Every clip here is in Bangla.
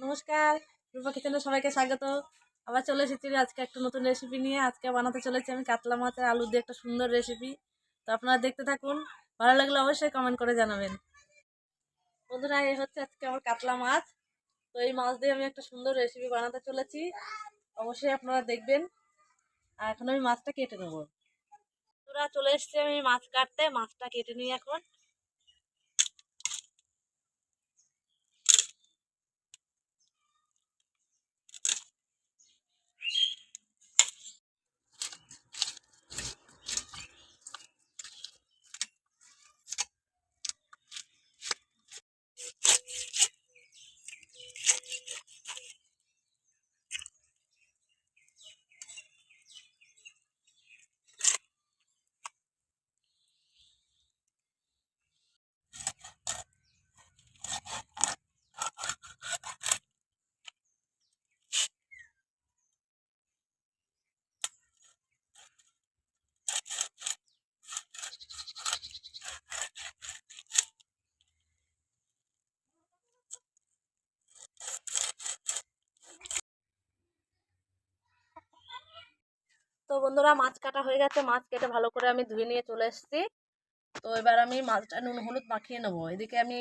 নমস্কার। রূপা সবাইকে স্বাগত। আবার চলে এসেছি আজকে একটা নতুন রেসিপি নিয়ে। আজকে বানাতে চলেছি আমি কাতলা মাছের আলু দিয়ে একটা সুন্দর রেসিপি তো আপনারা দেখতে থাকুন। ভালো লাগলে অবশ্যই কমেন্ট করে জানাবেন। বন্ধুরা এই হচ্ছে আজকে আমার কাতলা মাছ। তো এই মাছ দিয়ে আমি একটা সুন্দর রেসিপি বানাতে চলেছি। অবশ্যই আপনারা দেখবেন। আর এখন আমি মাছটা কেটে নেব। বন্ধুরা, চলে এসেছি আমি মাছ কাটতে। মাছটা কেটে নিই এখন। বন্ধুরা, মাছ কাটা হয়ে গেছে। মাছ কেটে ভালো করে আমি ধুয়ে নিয়ে চলে এসেছি। তো এবার আমি মাছটা নুন হলুদ মাখিয়ে নেব। এদিকে আমি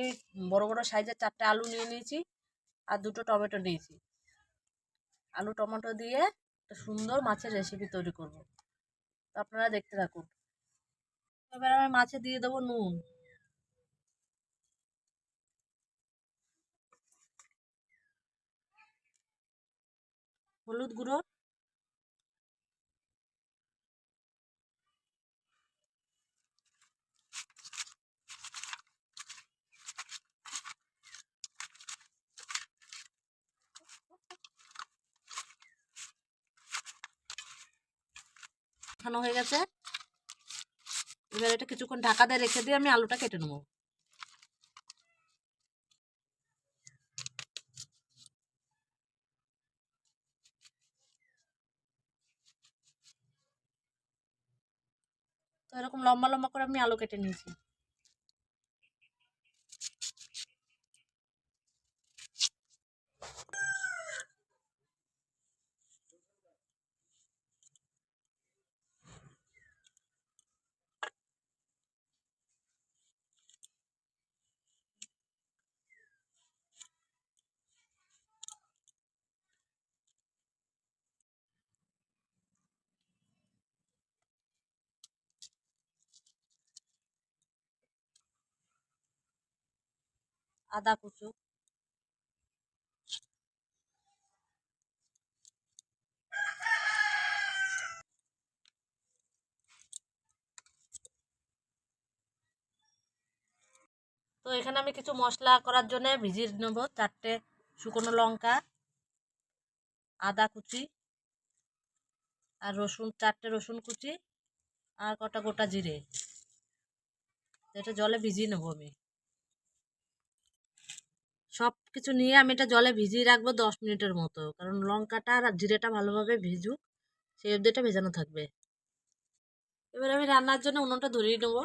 বড় বড় সাইজের চারটে আলু নিয়ে নিয়েছি আর দুটো টমেটো নিয়েছি। আলু, টমেটো দিয়ে একটা সুন্দর মাছের রেসিপি তৈরি করব। তো আপনারা দেখতে থাকুন। এবার আমি মাছে দিয়ে দেবো নুন। হলুদ গুঁড়ো। খানো হয়ে গেছে। এবার এটা কিছুক্ষণ ঢাকা দিয়ে রেখে দিয়ে আমি আলুটা কেটে নেব। তো এরকম লম্বা লম্বা করে আমি আলু কেটে নিয়েছি। আদা কুচু। তো এখানে আমি কিছু মশলা করার জন্য ভিজিয়ে নেব। চারটে শুকনো লঙ্কা, আদা কুচি আর রসুন, চারটে রসুন কুচি আর কটা গোটা জিরে। এটা জলে ভিজিয়ে নেব আমি। সব কিছু নিয়ে আমি এটা জলে ভিজিয়ে রাখব দশ মিনিটের মতো। কারণ লঙ্কাটা আর জিরেটা ভালোভাবে ভিজুক, সেই অবধি এটা ভেজানো থাকবে। এবার আমি রান্নার জন্য উনুনটা ধরিয়ে নেব।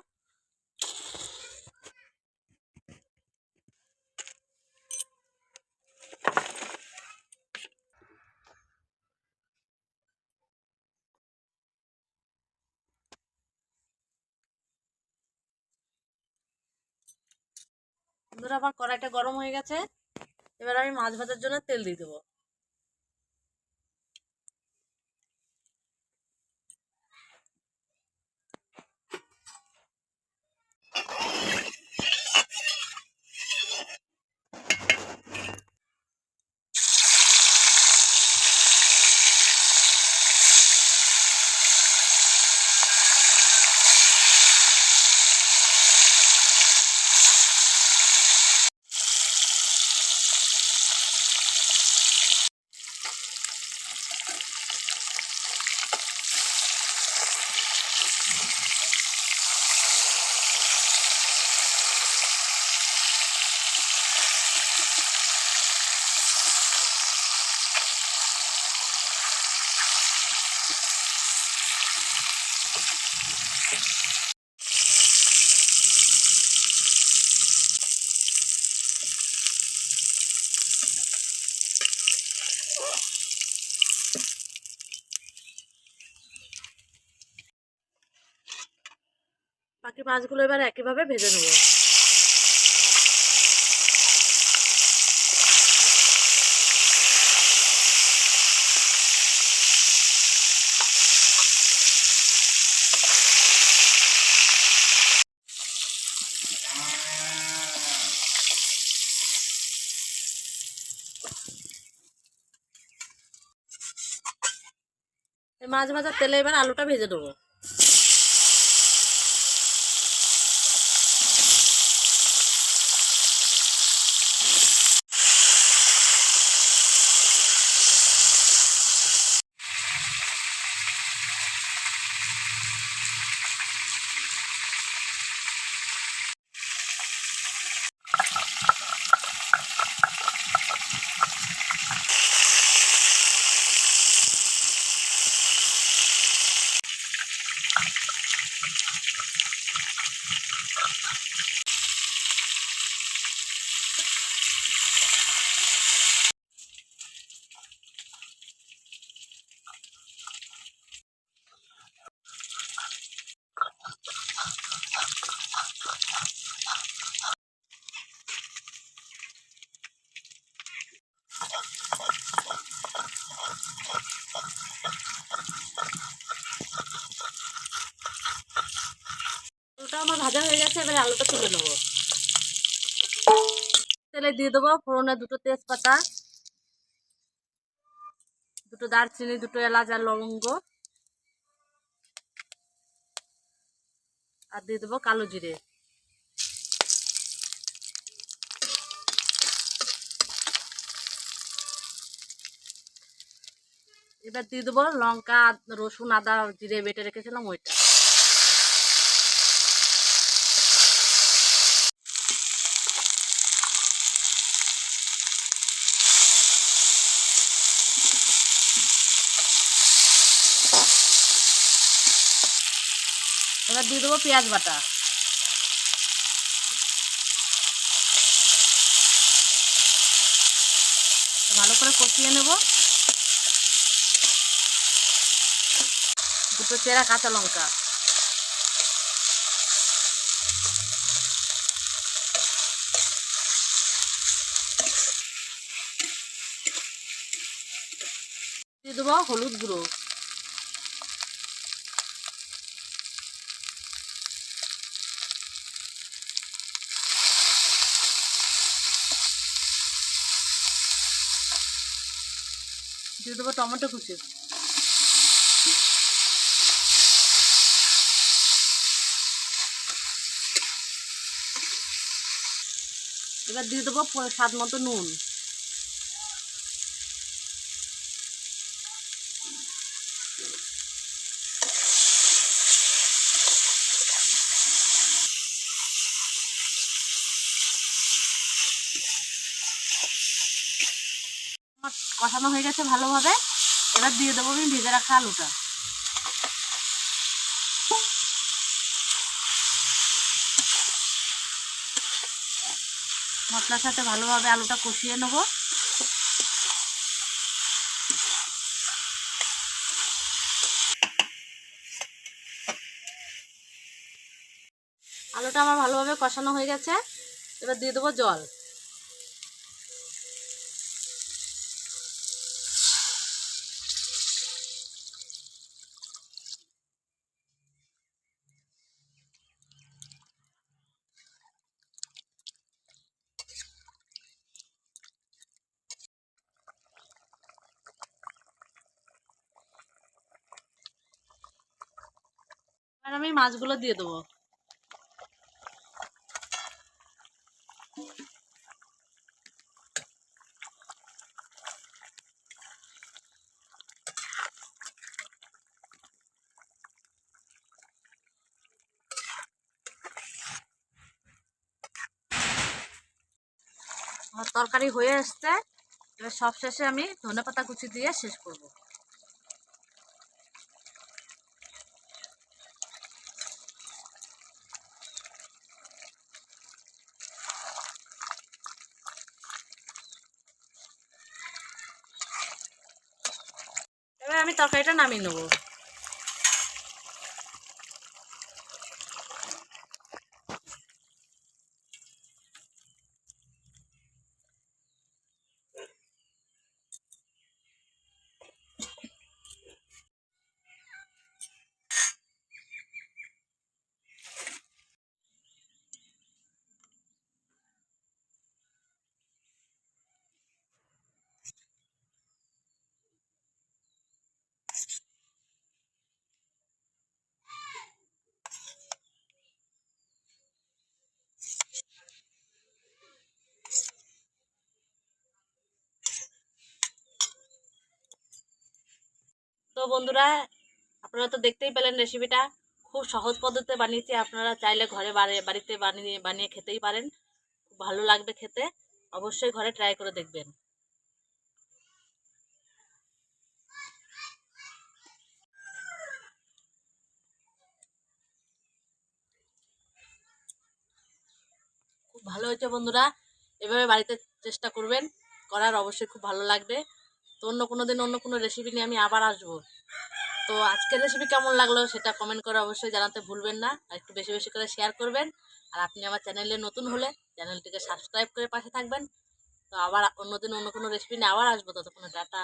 বন্ধুরা আমার কড়াইটা গরম হয়ে গেছে। এবার আমি মাছ ভাজার জন্য তেল দিয়ে দেবো। বাকি মাছগুলো এবার একইভাবে ভেজে নেব। মাছ ভাজার তেলে এবার আলুটা ভেজে দেবো ভাজা হয়ে গেছে, এবারে আলুটা তুলে নেব। তেলে দিয়ে দেবো ফোড়নে দুটো তেজপাতা, দুটো দারচিনি, দুটো এলাচ আর লবঙ্গ, আর দিয়ে দেবো কালো জিরে। এবার দিয়ে দেবো লঙ্কা, রসুন, আদা, জিরে বেটে রেখেছিলাম ওইটা। এবার দিয়ে দেবো পেঁয়াজ বাটা। ভালো করে কষিয়ে নেব। দুটো চেরা কাঁচা লঙ্কা। দিয়ে দেবো হলুদ গুঁড়ো। দিয়ে দেবো টমেটো কুচি। এবার দিয়ে দেবো স্বাদ মতো নুন আমার কষানো হয়ে গেছে ভালোভাবে। এবার দিয়ে দেবো আমি ভেজে রাখা আলুটা। মশলার সাথে ভালোভাবে আলুটা কষিয়ে নেব। আলুটা আমার ভালোভাবে কষানো হয়ে গেছে। এবার দিয়ে দেবো জল। আমি মাছগুলো দিয়ে দেবো। তরকারি হয়ে আসছে এবার সব শেষে আমি ধনে পাতা কুচি দিয়ে শেষ করব আমি তরকারিটা নামিয়ে নেব। তো বন্ধুরা, আপনারা তো দেখতেই পেলেন রেসিপিটা খুব সহজ পদ্ধতিতে বানিয়েছি, আপনারা চাইলে ঘরে বাড়ি বাড়িতে বানিয়ে বানিয়ে খেতেই পারেন। খুব ভালো লাগবে খেতে, অবশ্যই ঘরে ট্রাই করে দেখবেন। খুব ভালো হয়েছে বন্ধুরা, এভাবে বাড়িতে চেষ্টা করবেন, করার অবশ্যই খুব ভালো লাগবে। তো অন্য কোনো দিন অন্য কোনো রেসিপি নিয়ে আমি আবার আসব। তো আজকের রেসিপি কেমন লাগল সেটা কমেন্ট করে অবশ্যই জানাতে ভুলবেন না। আর একটু বেশি বেশি করে শেয়ার করবেন। আর আপনি আমার চ্যানেলে নতুন হলে চ্যানেলটিকে সাবস্ক্রাইব করে পাশে থাকবেন। তো আবার অন্য দিন অন্য কোনো রেসিপি নিয়ে আবার আসব ততক্ষণ, টাটা।